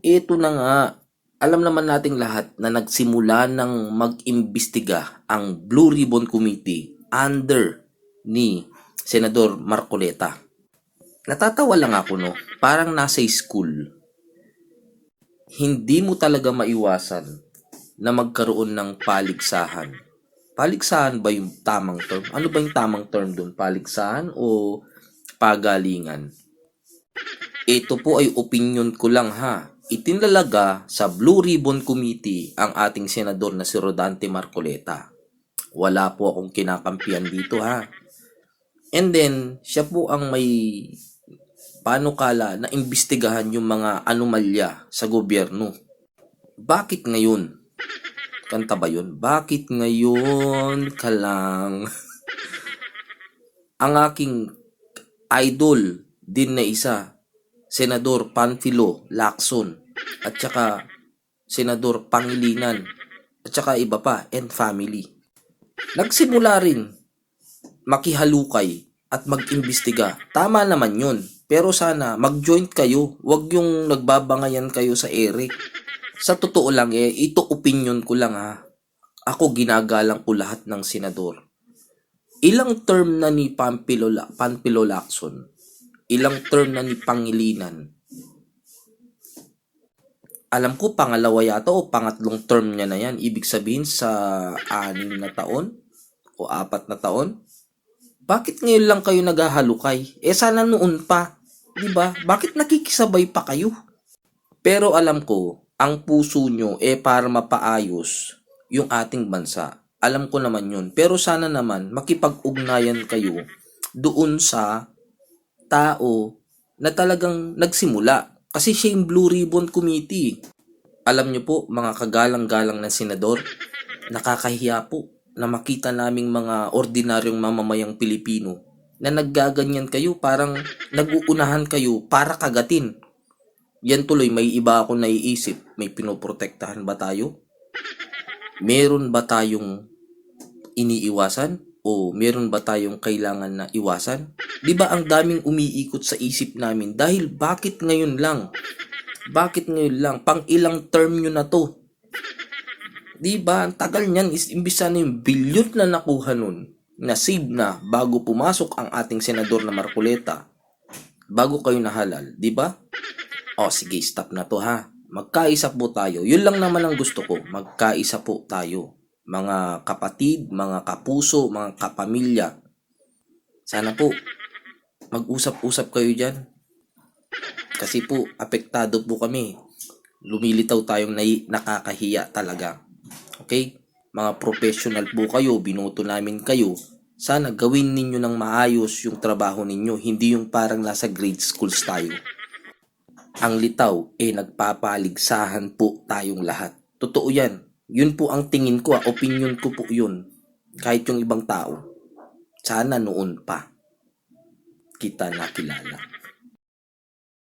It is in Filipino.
Ito na nga, alam naman nating lahat na nagsimula ng mag-imbestiga ang Blue Ribbon Committee under ni Senador Marcoleta. Natatawa lang ako no, parang nasa school. Hindi mo talaga maiwasan na magkaroon ng paligsahan. Paligsahan ba yung tamang term? Ano ba yung tamang term doon? Paligsahan o pagalingan? Ito po ay opinion ko lang ha. Itinalaga sa Blue Ribbon Committee ang ating senador na si Rodante Marcoleta. Wala po akong kinakampiyan dito ha. And then, siya po ang may panukala na imbestigahan yung mga anomalya sa gobyerno. Bakit ngayon? Kanta ba yun? Bakit ngayon ka lang? ang aking idol din na isa, Senador Panfilo Lacson, at saka Senador Pangilinan, at saka iba pa, and family. Nagsimula rin makihalukay at mag-imbestiga. Tama naman yun. Pero sana mag-joint kayo. Huwag yung nagbabangayan kayo sa Eric. Sa totoo lang eh, ito opinion ko lang ha. Ako ginagalang ko lahat ng senador. Ilang term na ni Pampilo, Panpilo Lacson? Ilang term na ni Pangilinan? Alam ko pangalawa yata o pangatlong term niya na yan. Ibig sabihin sa anim na taon o apat na taon. Bakit ngayon lang kayo naghahalukay? Eh sana noon pa. 'Di ba? Bakit nakikisabay pa kayo? Pero alam ko, ang puso nyo eh para mapaayos yung ating bansa. Alam ko naman yun. Pero sana naman makipag-ugnayan kayo doon sa tao na talagang nagsimula. Kasi siya yung Blue Ribbon Committee. Alam nyo po, mga kagalang-galang na senador, nakakahiya po na makita naming mga ordinaryong mamamayang Pilipino na naggaganyan kayo, parang naguunahan kayo para kagatin. Yan tuloy, may iba ako naiisip. May pinoprotektahan ba tayo? Meron ba tayong iniiwasan? O meron ba tayong kailangan na iwasan? Di ba ang daming umiikot sa isip namin dahil bakit ngayon lang? Bakit ngayon lang? Pang ilang term nyo na to? Di ba? Ang tagal niyan is imbisa na yung bilyon na nakuha nun na save na bago pumasok ang ating senador na Marcoleta bago kayo nahalal, di ba? O sige, stop na to ha. Magkaisa po tayo. Yun lang naman ang gusto ko. Magkaisa po tayo. Mga kapatid, mga kapuso, mga kapamilya. Sana po, mag-usap-usap kayo dyan. Kasi po, apektado po kami. Lumilitaw tayong nai- nakakahiya talaga. Okay? Mga professional po kayo, binoto namin kayo. Sana gawin ninyo ng maayos yung trabaho ninyo, hindi yung parang nasa grade schools tayo. Ang litaw, eh nagpapaligsahan po tayong lahat. Totoo yan. Yun po ang tingin ko, ah. opinion ko po yun. Kahit yung ibang tao. Sana noon pa kita nakilala.